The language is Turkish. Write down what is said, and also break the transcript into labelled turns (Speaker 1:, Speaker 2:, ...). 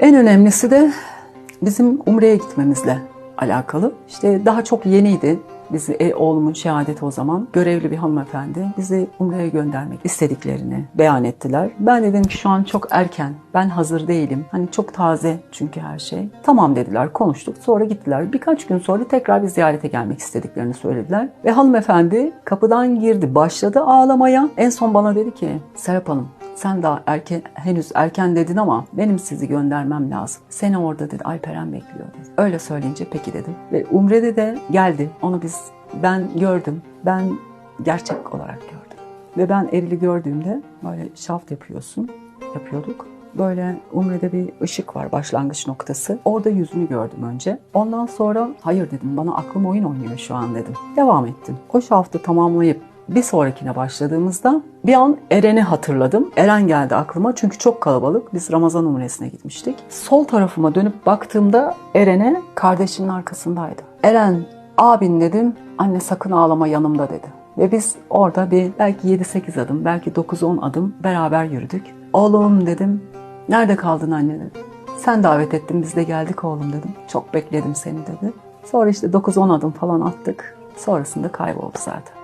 Speaker 1: En önemlisi de bizim Umre'ye gitmemizle alakalı. İşte daha çok yeniydi. Bizi e, oğlumun şehadeti o zaman görevli bir hanımefendi bizi Umre'ye göndermek istediklerini beyan ettiler. Ben dedim ki şu an çok erken. Ben hazır değilim. Hani çok taze çünkü her şey. Tamam dediler, konuştuk. Sonra gittiler. Birkaç gün sonra tekrar bir ziyarete gelmek istediklerini söylediler. Ve hanımefendi kapıdan girdi, başladı ağlamaya. En son bana dedi ki Serap Hanım sen daha erken, henüz erken dedin ama benim sizi göndermem lazım. Seni orada dedi Alperen bekliyor dedi. Öyle söyleyince peki dedim. Ve Umre'de de geldi. Onu biz ben gördüm. Ben gerçek olarak gördüm. Ve ben Eril'i gördüğümde böyle şaft yapıyorsun. Yapıyorduk. Böyle Umre'de bir ışık var başlangıç noktası. Orada yüzünü gördüm önce. Ondan sonra hayır dedim bana aklım oyun oynuyor şu an dedim. Devam ettim. O şaftı tamamlayıp bir sonrakine başladığımızda bir an Eren'i hatırladım. Eren geldi aklıma çünkü çok kalabalık. Biz Ramazan Umresi'ne gitmiştik. Sol tarafıma dönüp baktığımda Eren'e kardeşinin arkasındaydı. Eren abin dedim anne sakın ağlama yanımda dedi. Ve biz orada bir belki 7-8 adım belki 9-10 adım beraber yürüdük. Oğlum dedim nerede kaldın anne dedi. Sen davet ettin biz de geldik oğlum dedim. Çok bekledim seni dedi. Sonra işte 9-10 adım falan attık. Sonrasında kayboldu zaten.